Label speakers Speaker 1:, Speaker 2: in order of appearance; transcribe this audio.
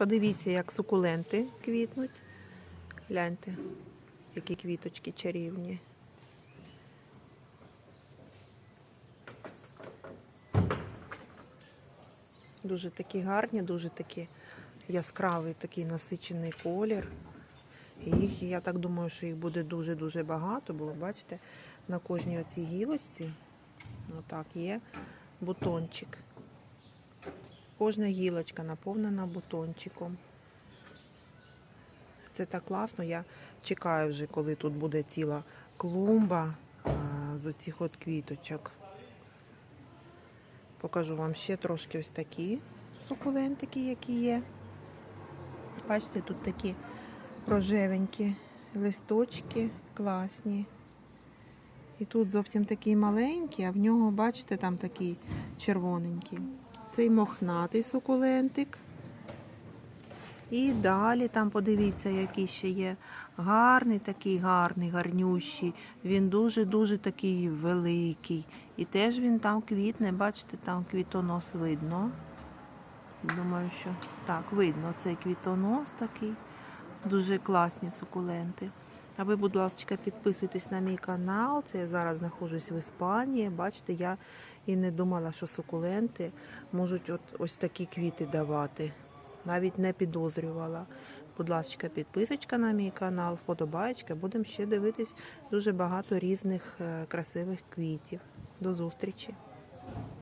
Speaker 1: Подивіться, як сукуленти квітнуть. Гляньте, які квіточки чарівні. Дуже такі гарні, дуже такі яскравий такий насичений колір. І їх, я так думаю, що їх буде дуже-дуже багато, бо бачите, на кожній оцій гілочці отак є бутончик. Кожна гілочка наповнена бутончиком. Це так класно. Я чекаю вже, коли тут буде ціла клумба з оцих от квіточок. Покажу вам ще трошки ось такі сукулентики, які є. Бачите, тут такі рожевенькі листочки, класні. І тут зовсім такий маленький, а в нього, бачите, там такий червоненький. Цей мохнатий сукулентик. І далі там подивіться, який ще є гарний, такий гарний, гарнющий. Він дуже-дуже такий великий. І теж він там квітне, бачите, там квітонос видно. Думаю, що так, видно цей квітонос такий. Дуже класні сукуленти. А ви, будь ласка, підписуйтесь на мій канал. Це я зараз знаходжусь в Іспанії. Бачите, я і не думала, що сукуленти можуть от ось такі квіти давати. Навіть не підозрювала. Будь ласка, підписочка на мій канал, вподобаєчка. Будемо ще дивитись дуже багато різних е, красивих квітів. До зустрічі!